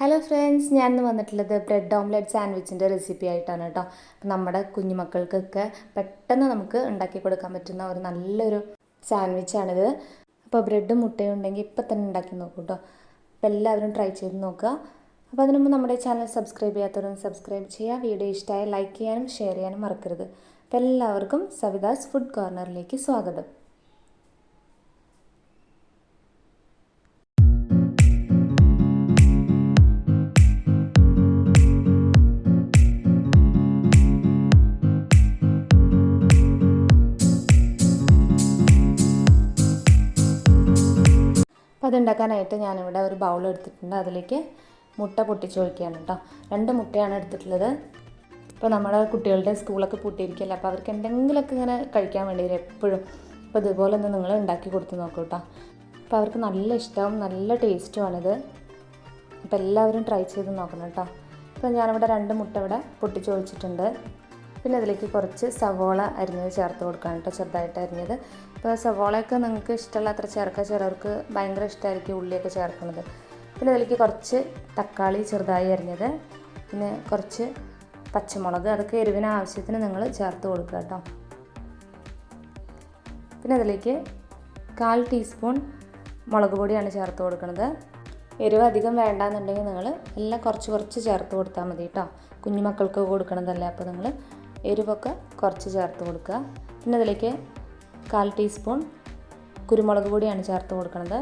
Hello friends ഞാൻ ഇന്ന് വന്നിട്ടുള്ളത് ബ്രെഡ് ഓംലെറ്റ് സാൻഡ്വിച്ചിന്റെ റെസിപ്പി ആയിട്ടാണ് കേട്ടോ. അപ്പം നമ്മുടെ കുഞ്ഞുമക്കൾക്കൊക്കെ പെട്ടെന്ന് നമുക്ക് ഉണ്ടാക്കി കൊടുക്കാൻ പറ്റുന്ന ഒരു നല്ലൊരു സാൻഡ്വിച്ചാണിത് അപ്പോൾ ബ്രെഡും മുട്ടയും ഉണ്ടെങ്കിൽ ഇപ്പം തന്നെ ഉണ്ടാക്കി നോക്കൂ കേട്ടോ അപ്പോൾ എല്ലാവരും ട്രൈ ചെയ്ത് നോക്കുക. അപ്പോൾ അതിനു മുമ്പ് നമ്മുടെ ചാനൽ സബ്സ്ക്രൈബ് ചെയ്യാത്തവരും സബ്സ്ക്രൈബ് ചെയ്യുക. വീഡിയോ ഇഷ്ടമായ ലൈക്ക് ചെയ്യാനും ഷെയർ ചെയ്യാനും മറക്കരുത്. അപ്പോൾ എല്ലാവർക്കും സവിതാസ് ഫുഡ് കോർണറിലേക്ക് സ്വാഗതം. അതുണ്ടാക്കാനായിട്ട് ഞാനിവിടെ ഒരു ബൗൾ എടുത്തിട്ടുണ്ട്. അതിലേക്ക് മുട്ട പൊട്ടിച്ചൊഴിക്കുകയാണ് കേട്ടോ. രണ്ട് മുട്ടയാണ് എടുത്തിട്ടുള്ളത്. ഇപ്പോൾ നമ്മുടെ കുട്ടികളുടെ സ്കൂളൊക്കെ പൂട്ടിയിരിക്കില്ല അപ്പോൾ അവർക്ക് എന്തെങ്കിലുമൊക്കെ ഇങ്ങനെ കഴിക്കാൻ വേണ്ടി വരും എപ്പോഴും. അപ്പോൾ ഇതുപോലെ ഒന്ന് നിങ്ങൾ ഉണ്ടാക്കി കൊടുത്ത് നോക്കൂ കേട്ടോ. അപ്പോൾ അവർക്ക് നല്ല ഇഷ്ടവും നല്ല ടേസ്റ്റുമാണിത് അപ്പോൾ എല്ലാവരും ട്രൈ ചെയ്ത് നോക്കണം കേട്ടോ. അപ്പോൾ ഞാനിവിടെ രണ്ട് മുട്ട ഇവിടെ പൊട്ടിച്ചൊഴിച്ചിട്ടുണ്ട് പിന്നെ അതിലേക്ക് കുറച്ച് സവോള അരിഞ്ഞത് ചേർത്ത് കൊടുക്കണം കേട്ടോ ചെറുതായിട്ട് അരിഞ്ഞത്. ഇപ്പോൾ സവോളയൊക്കെ നിങ്ങൾക്ക് ഇഷ്ടമുള്ള അത്ര ചേർക്കുക ചിലർക്ക് ഭയങ്കര ഇഷ്ടമായിരിക്കും ഉള്ളിയൊക്കെ ചേർക്കുന്നത്. പിന്നെ അതിലേക്ക് കുറച്ച് തക്കാളി ചെറുതായി അരിഞ്ഞത്. പിന്നെ കുറച്ച് പച്ചമുളക് അതൊക്കെ എരിവിന് ആവശ്യത്തിന് നിങ്ങൾ ചേർത്ത് കൊടുക്കുക കേട്ടോ. പിന്നെ അതിലേക്ക് കാൽ ടീസ്പൂൺ മുളക് പൊടിയാണ് ചേർത്ത് കൊടുക്കുന്നത്. എരിവ് അധികം വേണ്ടാന്നുണ്ടെങ്കിൽ നിങ്ങൾ എല്ലാം കുറച്ച് കുറച്ച് ചേർത്ത് കൊടുത്താൽ മതി കേട്ടോ. കുഞ്ഞുമക്കൾക്ക് കൊടുക്കണതല്ലേ അപ്പോൾ നിങ്ങൾ എരിവൊക്കെ കുറച്ച് ചേർത്ത് കൊടുക്കുക. പിന്നെ അതിലേക്ക് കാൽ ടീസ്പൂൺ കുരുമുളക് പൊടിയാണ് ചേർത്ത് കൊടുക്കുന്നത്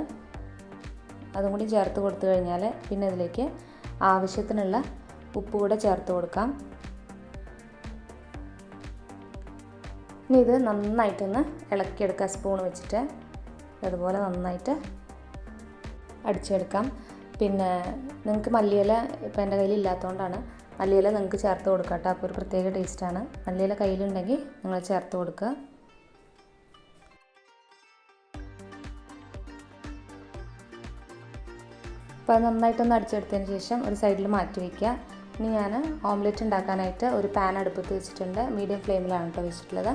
അതും കൂടി ചേർത്ത് കൊടുത്തു കഴിഞ്ഞാൽ പിന്നെ അതിലേക്ക് ആവശ്യത്തിനുള്ള ഉപ്പ് കൂടെ ചേർത്ത് കൊടുക്കാം. ഇനി ഇത് നന്നായിട്ടൊന്ന് ഇളക്കിയെടുക്കുക സ്പൂൺ വെച്ചിട്ട്. അതുപോലെ നന്നായിട്ട് അടിച്ചെടുക്കാം. പിന്നെ നിങ്ങൾക്ക് മല്ലിയില ഇപ്പം എന്റെ കയ്യിൽ ഇല്ലാത്തതുകൊണ്ടാണ് മല്ലിയില നിങ്ങൾക്ക് ചേർത്ത് കൊടുക്കുക കേട്ടോ. അപ്പോൾ ഒരു പ്രത്യേക ടേസ്റ്റാണ് മല്ലിയില കയ്യിലുണ്ടെങ്കിൽ നിങ്ങൾ ചേർത്ത് കൊടുക്കുക. അപ്പോൾ അത് നന്നായിട്ടൊന്ന് അടിച്ചെടുത്തതിന് ശേഷം ഒരു സൈഡിൽ മാറ്റി വയ്ക്കുക ഇനി ഞാൻ ഓംലെറ്റ് ഉണ്ടാക്കാനായിട്ട് ഒരു പാൻ അടുപ്പത്ത് വെച്ചിട്ടുണ്ട്. മീഡിയം ഫ്ലെയിമിലാണ് കേട്ടോ വെച്ചിട്ടുള്ളത്.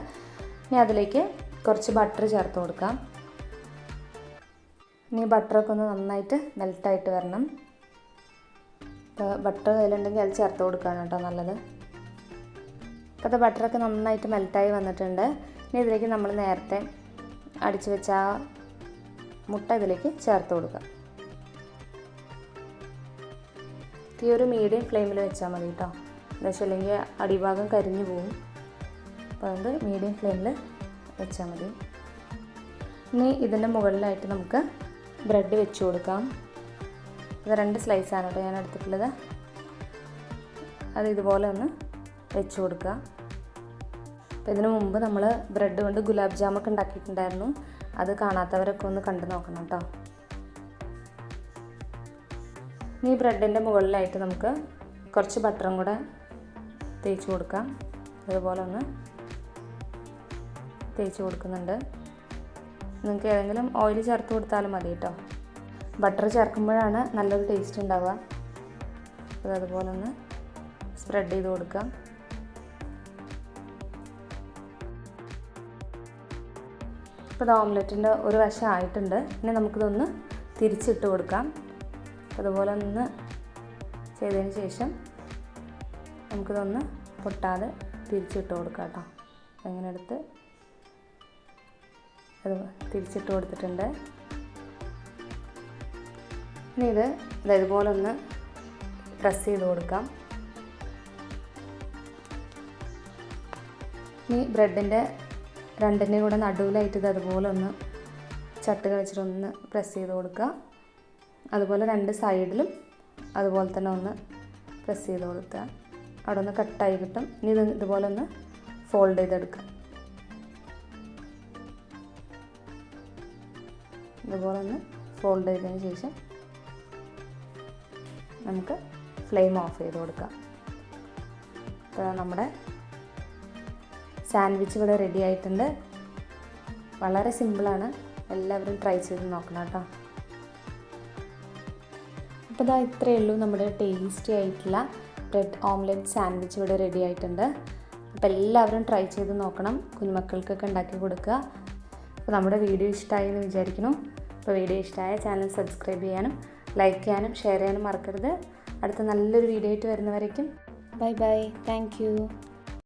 ഇനി അതിലേക്ക് കുറച്ച് ബട്ടർ ചേർത്ത് കൊടുക്കാം. ഇനി ബട്ടറൊക്കെ ഒന്ന് നന്നായിട്ട് മെൽട്ടായിട്ട് വരണം. ബട്ടർ കയ്യിലുണ്ടെങ്കിൽ അത് ചേർത്ത് കൊടുക്കുകയാണ് കേട്ടോ നല്ലത്. അപ്പോൾ അത് ബട്ടറൊക്കെ നന്നായിട്ട് മെൽട്ടായി വന്നിട്ടുണ്ട്. ഇനി ഇതിലേക്ക് നമ്മൾ നേരത്തെ അടിച്ചു വെച്ച ആ മുട്ട ഇതിലേക്ക് ചേർത്ത് കൊടുക്കുക തീ ഒരു മീഡിയം ഫ്ലെയിമിൽ വെച്ചാൽ മതി കേട്ടോ. എന്താ അടിഭാഗം കരിഞ്ഞു പോകും അപ്പോൾ അതുകൊണ്ട് മീഡിയം ഫ്ലെയിമിൽ വെച്ചാൽ മതി. ഇനി ഇതിന്റെ മുകളിലായിട്ട് നമുക്ക് ബ്രെഡ് വെച്ച് കൊടുക്കാം. ഇത് രണ്ട് സ്ലൈസാണ് കേട്ടോ ഞാൻ എടുത്തിട്ടുള്ളത്. അത് ഇതുപോലെ ഒന്ന് വെച്ച് കൊടുക്കുക. അപ്പോൾ ഇതിനു മുമ്പ് നമ്മൾ ബ്രെഡ് കൊണ്ട് ഗുലാബ് ജാമൊക്കെ ഉണ്ടാക്കിയിട്ടുണ്ടായിരുന്നു. അത് കാണാത്തവരൊക്കെ ഒന്ന് കണ്ടു നോക്കണം കേട്ടോ. ഇനി ബ്രെഡിന്റെ മുകളിലായിട്ട് നമുക്ക് കുറച്ച് ബട്ടറും കൂടെ തേച്ച് കൊടുക്കാം. അതുപോലെ ഒന്ന് തേച്ച് കൊടുക്കുന്നുണ്ട്. നിങ്ങൾക്ക് ഏതെങ്കിലും ഓയിൽ ചേർത്ത് കൊടുത്താലും മതി കേട്ടോ. ബട്ടർ ചേർക്കുമ്പോഴാണ് നല്ലൊരു ടേസ്റ്റ് ഉണ്ടാവുക. അത് അതുപോലെ ഒന്ന് സ്പ്രെഡ് ചെയ്ത് കൊടുക്കാം ഇപ്പോൾ ഇത് ഓംലെറ്റിന്റെ ഒരു വശം ആയിട്ടുണ്ട്. ഇനി നമുക്കിതൊന്ന് തിരിച്ചിട്ട് കൊടുക്കാം. അതുപോലെ ഒന്ന് ചെയ്തതിന് ശേഷം നമുക്കിതൊന്ന് പൊട്ടാതെ തിരിച്ചിട്ട് കൊടുക്കാം കേട്ടോ. അങ്ങനെ എടുത്ത്? അത് തിരിച്ചിട്ട് കൊടുത്തിട്ടുണ്ട്. ഇനി ഇത് ഇതുപോലെ ഒന്ന് പ്രസ് ചെയ്ത് കൊടുക്കാം. ഇനി ബ്രെഡിന്റെ രണ്ടിന്റെയും കൂടെ നടുവിലായിട്ട് ഇത് അതുപോലെ ഒന്ന് ചട്ട് കളിച്ചിട്ടൊന്ന് പ്രസ് ചെയ്ത് കൊടുക്കുക. അതുപോലെ രണ്ട് സൈഡിലും അതുപോലെ തന്നെ ഒന്ന് പ്രസ് ചെയ്ത് കൊടുക്കുക. അവിടെ ഒന്ന് കട്ടായി കിട്ടും. ഇനി ഇത് ഇതുപോലെ ഒന്ന് ഫോൾഡ് ചെയ്തെടുക്കുക ഇതുപോലെ ഒന്ന് ഫോൾഡ് ചെയ്തതിന് ശേഷം നമുക്ക് ഫ്ലെയിം ഓഫ് ചെയ്ത് കൊടുക്കാം. അപ്പോൾ നമ്മുടെ സാൻഡ്വിച്ച് ഇവിടെ റെഡി ആയിട്ടുണ്ട്. വളരെ സിമ്പിളാണ് എല്ലാവരും ട്രൈ ചെയ്ത് നോക്കണം കേട്ടോ. അപ്പോൾ ഇതാ ഇത്രയേ ഉള്ളൂ നമ്മുടെ ടേസ്റ്റി ആയിട്ടുള്ള ബ്രെഡ് ഓംലെറ്റ് സാൻഡ്വിച്ച് ഇവിടെ റെഡി ആയിട്ടുണ്ട്. അപ്പോൾ എല്ലാവരും ട്രൈ ചെയ്ത് നോക്കണം. കുഞ്ഞുമക്കൾക്കൊക്കെ ഉണ്ടാക്കി കൊടുക്കുക. അപ്പോൾ നമ്മുടെ വീഡിയോ ഇഷ്ടമായി എന്ന് വിചാരിക്കുന്നു. അപ്പോൾ വീഡിയോ ഇഷ്ടമായ ചാനൽ സബ്സ്ക്രൈബ് ചെയ്യാനും ലൈക്ക് ചെയ്യാനും ഷെയർ ചെയ്യാനും മറക്കരുത്. അടുത്ത നല്ലൊരു വീഡിയോ ആയിട്ട് വരുന്നവരേക്കും. Bye bye. താങ്ക്